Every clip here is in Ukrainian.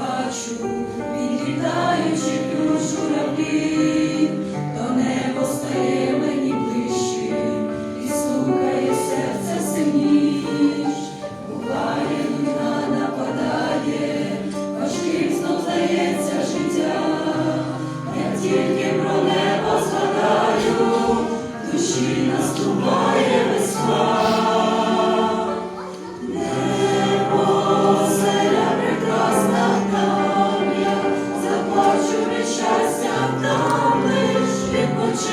бачу, відлітаючи душу раби.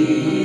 see.